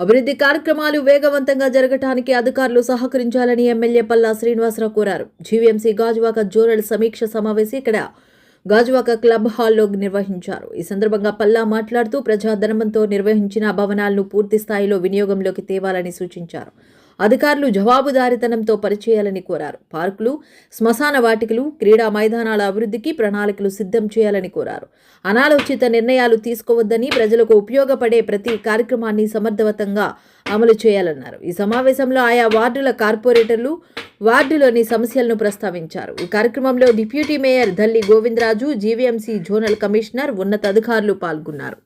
అభివృద్ధి కార్యక్రమాలు వేగవంతంగా జరగటానికి అధికారులు సహకరించాలని ఎమ్మెల్యే పల్లా శ్రీనివాసరావు కోరారు. జీవీఎంసీ గాజువాక జోనల్ సమీక్ష సమావేశం ఇక్కడ గాజువాక క్లబ్ హాల్లో నిర్వహించారు. ఈ సందర్భంగా పల్లా మాట్లాడుతూ ప్రజా ధనమంతో నిర్వహించిన భవనాలను పూర్తి స్థాయిలో వినియోగంలోకి తేవాలని సూచించారు. అధికారులు జవాబుదారీతనంతో పనిచేయాలని కోరారు. పార్కులు శ్మశాన వాటికలు క్రీడా మైదానాల అభివృద్ధికి ప్రణాళికలు సిద్ధం చేయాలని కోరారు. అనాలోచిత నిర్ణయాలు తీసుకోవద్దని ప్రజలకు ఉపయోగపడే ప్రతి కార్యక్రమాన్ని సమర్థవంతంగా అమలు చేయాలన్నారు. ఈ సమావేశంలో ఆయా వార్డుల కార్పొరేటర్లు వార్డులోని సమస్యలను ప్రస్తావించారు. ఈ కార్యక్రమంలో deputy mayor Dalli Govindaraju GVMC zonal commissioner ఉన్నతాధికారులు పాల్గొన్నారు.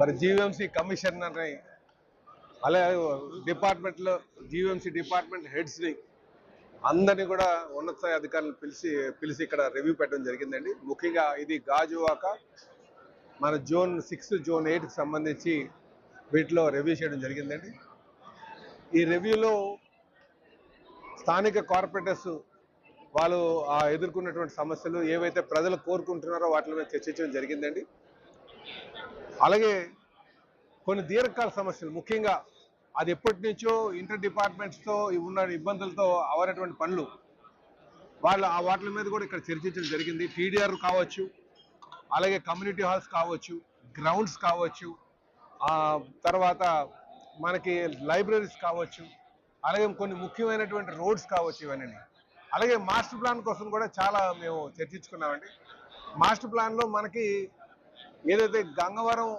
మరి జీవీఎంసీ కమిషనర్ని అలాగే డిపార్ట్మెంట్లో జీవీఎంసీ డిపార్ట్మెంట్ హెడ్స్ని అందరినీ కూడా ఉన్నత స్థాయి అధికారులను పిలిచి పిలిచి ఇక్కడ రివ్యూ పెట్టడం జరిగిందండి. ముఖ్యంగా ఇది గాజువాక మన జోన్ సిక్స్ జోన్ ఎయిట్కి సంబంధించి వీటిలో రివ్యూ చేయడం జరిగిందండి. ఈ రివ్యూలో స్థానిక కార్పొరేటర్స్ వాళ్ళు ఆ ఎదుర్కొన్నటువంటి సమస్యలు ఏవైతే ప్రజలు కోరుకుంటున్నారో వాటి మీద చర్చించడం జరిగిందండి. అలాగే కొన్ని దీర్ఘకాల సమస్యలు. ముఖ్యంగా అది ఎప్పటి నుంచో ఇంటర్ డిపార్ట్మెంట్స్తో ఉన్న ఇబ్బందులతో అవనటువంటి పనులు. వాళ్ళు ఆ వాటి మీద కూడా ఇక్కడ చర్చించడం జరిగింది. టీడీఆర్ కావచ్చు అలాగే కమ్యూనిటీ హాల్స్ కావచ్చు గ్రౌండ్స్ కావచ్చు తర్వాత మనకి లైబ్రరీస్ కావచ్చు అలాగే కొన్ని ముఖ్యమైనటువంటి రోడ్స్ కావచ్చు ఇవన్నీ. అలాగే మాస్టర్ ప్లాన్ కోసం కూడా చాలా మేము చర్చించుకున్నామండి. మాస్టర్ ప్లాన్లో మనకి ఏదైతే గంగవరం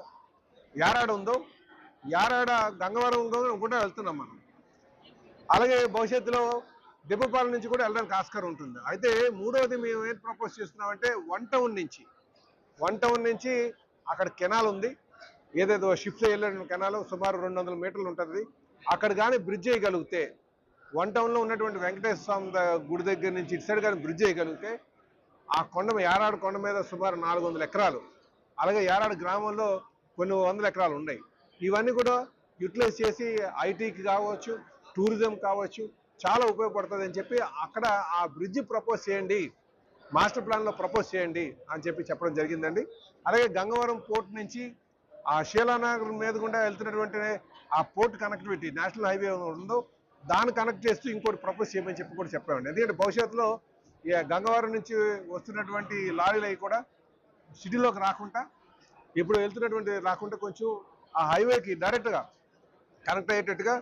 యారాడ ఉందో యారాడ గంగవరం ఉందో కూడా వెళ్తున్నాం మనం. అలాగే భవిష్యత్తులో దెబ్బపాలెం నుంచి కూడా వెళ్ళడానికి ఆస్కారం ఉంటుంది. అయితే మూడవది మేము ఏం ప్రపోజ్ చేస్తున్నామంటే వన్ టౌన్ నుంచి. వన్ టౌన్ నుంచి అక్కడ కెనాల్ ఉంది. ఏదేదో షిఫ్ట్ వెళ్ళిన కెనాల్ సుమారు రెండు వందల మీటర్లు ఉంటుంది. అక్కడ కానీ బ్రిడ్జ్ చేయగలిగితే వన్ టౌన్లో ఉన్నటువంటి వెంకటేశ్వర స్వామి గుడి దగ్గర నుంచి ఇటు సైడ్ కానీ బ్రిడ్జ్ చేయగలిగితే ఆ కొండ యారాడు కొండ మీద సుమారు నాలుగు వందల ఎకరాలు. అలాగే యారాడు గ్రామంలో కొన్ని వందల ఎకరాలు ఉన్నాయి. ఇవన్నీ కూడా యూటిలైజ్ చేసి ఐటీకి కావచ్చు టూరిజం కావచ్చు చాలా ఉపయోగపడుతుంది అని చెప్పి అక్కడ ఆ బ్రిడ్జ్ ప్రపోజ్ చేయండి మాస్టర్ ప్లాన్లో ప్రపోజ్ చేయండి అని చెప్పి చెప్పడం జరిగిందండి. అలాగే గంగవరం పోర్ట్ నుంచి ఆ శీలానగర్ మీద గుండా వెళ్తున్నటువంటి ఆ పోర్ట్ కనెక్టివిటీ నేషనల్ హైవే ఉందో దాన్ని కనెక్ట్ చేస్తూ ఇంకోటి ప్రపోజ్ చేయమని చెప్పి కూడా చెప్పామండి. ఎందుకంటే భవిష్యత్తులో ఈ గంగవరం నుంచి వస్తున్నటువంటి లారీలు అవి కూడా సిటీలోకి రాకుండా ఇప్పుడు వెళ్తున్నటువంటి రాకుండా కొంచెం ఆ హైవేకి డైరెక్ట్గా కనెక్ట్ అయ్యేటట్టుగా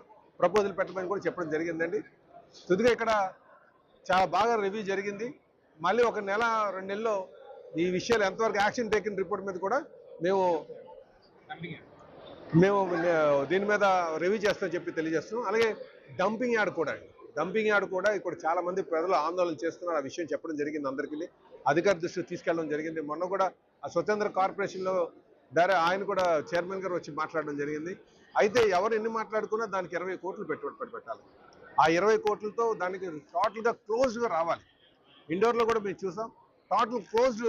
ప్రపోజల్ పెట్టమని కూడా చెప్పడం జరిగిందండి. తుదిగా ఇక్కడ చాలా బాగా రివ్యూ జరిగింది. మళ్ళీ ఒక నెల రెండు నెలల్లో ఈ విషయాలు ఎంతవరకు యాక్షన్ టేకిన్ రిపోర్ట్ మీద కూడా మేము మేము దీని మీద రివ్యూ చేస్తామని చెప్పి తెలియజేస్తున్నాం. అలాగే డంపింగ్ యార్డ్ కూడా డంపింగ్ యార్డ్ కూడా ఇక్కడ చాలా మంది ప్రజలు ఆందోళన చేస్తున్నారు. ఆ విషయం చెప్పడం జరిగింది అందరికీ. అధికార దృష్టికి తీసుకెళ్ళడం జరిగింది. మొన్న కూడా ఆ స్వతంత్ర కార్పొరేషన్లో డైరెక్ట్ ఆయన కూడా చైర్మన్ గారు వచ్చి మాట్లాడడం జరిగింది. అయితే ఎవరు ఎన్ని మాట్లాడుకున్నా దానికి ఇరవై కోట్లు పెట్టుబడి పెట్టాలి. ఆ ఇరవై కోట్లతో దానికి టోటల్గా క్లోజ్గా రావాలి. ఇండోర్లో కూడా మేము చూసాం. టోటల్ క్లోజ్డ్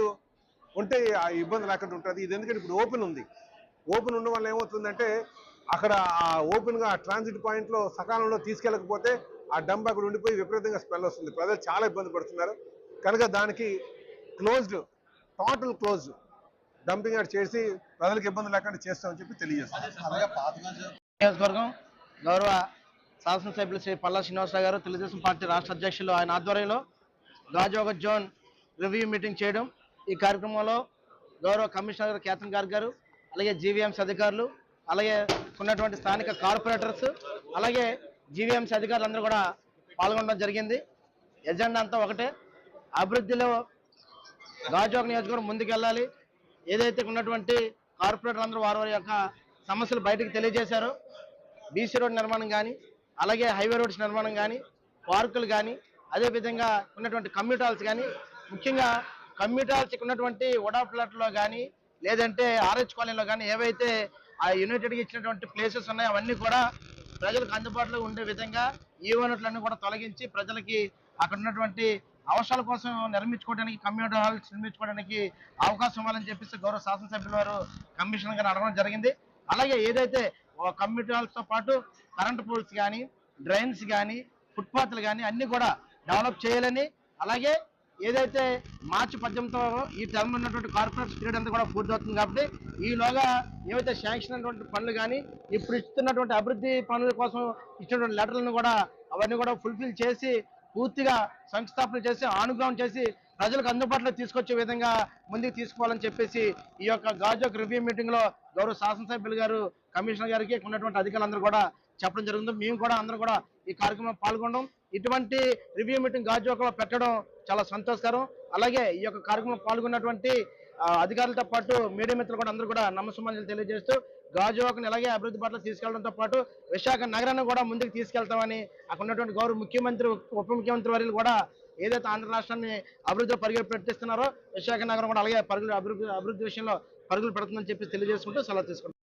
ఉంటే ఆ ఇబ్బంది లేకుండా ఉంటుంది. ఇది ఎందుకంటే ఇప్పుడు ఓపెన్ ఉంది. ఓపెన్ ఉండడం వల్ల ఏమవుతుందంటే అక్కడ ఆ ఓపెన్గా ఆ ట్రాన్సిట్ పాయింట్లో సకాలంలో తీసుకెళ్ళకపోతే ఆ డంప్ అక్కడ ఉండిపోయి విపరీతంగా స్మెల్ వస్తుంది. ప్రజలు చాలా ఇబ్బంది పడుతున్నారు. కనుక దానికి closed total close dumping yard చేసి ప్రజలకు ఇబ్బంది లేకుండా చేస్తామని చెప్పి తెలియజేస్తాం. నియోజకవర్గం గౌరవ శాసనసభ్యులు శ్రీ పల్లా శ్రీనివాసరావు గారు తెలుగుదేశం పార్టీ రాష్ట్ర అధ్యక్షులు ఆయన ఆధ్వర్యంలో గాజోగ జోన్ రివ్యూ మీటింగ్ చేయడం ఈ కార్యక్రమంలో గౌరవ కమిషనర్ గారు కేతన్ గారు గారు అలాగే జీవీఎంసీ అధికారులు అలాగే ఉన్నటువంటి స్థానిక కార్పొరేటర్స్ అలాగే జీవీఎంసీ అధికారులు అందరూ కూడా పాల్గొనడం జరిగింది. ఎజెండా అంతా ఒకటే. అభివృద్ధిలో గాజోగ నియోజకవర్గం ముందుకెళ్ళాలి. ఏదైతే ఉన్నటువంటి కార్పొరేటర్ అందరూ వారి వారి యొక్క సమస్యలు బయటకు తెలియజేశారో బీసీ రోడ్ నిర్మాణం కానీ అలాగే హైవే రోడ్స్ నిర్మాణం కానీ పార్కులు కానీ అదేవిధంగా ఉన్నటువంటి కమ్యూటాల్స్ కానీ ముఖ్యంగా కమ్యూటాల్స్ ఉన్నటువంటి వడా ప్లాట్లో కానీ లేదంటే ఆర్హెచ్ కాలనీలో కానీ ఏవైతే ఆ యూనిటెడ్కి ఇచ్చినటువంటి ప్లేసెస్ ఉన్నాయో అవన్నీ కూడా ప్రజలకు అందుబాటులో ఉండే విధంగా ఈ యూనిట్లన్నీ కూడా తొలగించి ప్రజలకి అక్కడ ఉన్నటువంటి అవసరాల కోసం నిర్మించుకోవడానికి కమ్యూనిటీ హాల్స్ నిర్మించుకోవడానికి అవకాశం ఇవ్వాలని చెప్పేసి గౌరవ శాసనసభ్యుల వారు కమిషనర్ గారు అడగడం జరిగింది. అలాగే ఏదైతే కమ్యూనిటీ హాల్స్తో పాటు కరెంట్ పోల్స్ కానీ డ్రైన్స్ కానీ ఫుట్పాత్లు కానీ అన్ని కూడా డెవలప్ చేయాలని అలాగే ఏదైతే మార్చి పద్దెనిమిదితో ఈ టర్మ్ ఉన్నటువంటి కార్పొరేట్ పీరియడ్ అంతా కూడా పూర్తి అవుతుంది కాబట్టి ఈలోగా ఏవైతే శాంక్షన్ అయినటువంటి పనులు కానీ ఇప్పుడు ఇస్తున్నటువంటి అభివృద్ధి పనుల కోసం ఇచ్చినటువంటి లెటర్లను కూడా అవన్నీ కూడా ఫుల్ఫిల్ చేసి పూర్తిగా సంస్థాపన చేసి ఆనుగ్రహం చేసి ప్రజలకు అందుబాటులో తీసుకొచ్చే విధంగా ముందుకు తీసుకోవాలని చెప్పేసి ఈ యొక్క గాజోక్ రివ్యూ మీటింగ్లో గౌరవ శాసనసభ్యులు గారు కమిషనర్ గారికి ఉన్నటువంటి అధికారులందరూ కూడా చెప్పడం జరుగుతుంది. మేము కూడా అందరూ కూడా ఈ కార్యక్రమంలో పాల్గొనడం. ఇటువంటి రివ్యూ మీటింగ్ గాజోక్లో పెట్టడం చాలా సంతోషకరం. అలాగే ఈ యొక్క కార్యక్రమంలో పాల్గొన్నటువంటి అధికారులతో పాటు మీడియా మిత్రులు కూడా అందరూ కూడా నమస్సుమాన్యులు తెలియజేస్తూ గాజువాకను ఎలాగే అభివృద్ధి పట్ల తీసుకెళ్ళడంతో పాటు విశాఖ నగరాన్ని కూడా ముందుకు తీసుకెళ్తామని అక్కడ ఉన్నటువంటి గౌరవ ముఖ్యమంత్రి ఉప ముఖ్యమంత్రి వారిని కూడా ఏదైతే ఆంధ్ర రాష్ట్రాన్ని అభివృద్ధిలో పరుగులు పెట్టిస్తున్నారో విశాఖ నగరం కూడా అలాగే పరుగులు అభివృద్ధి అభివృద్ధి విషయంలో పరుగులు పెడుతుందని చెప్పి తెలియజేసుకుంటూ సలహా తీసుకుంటాం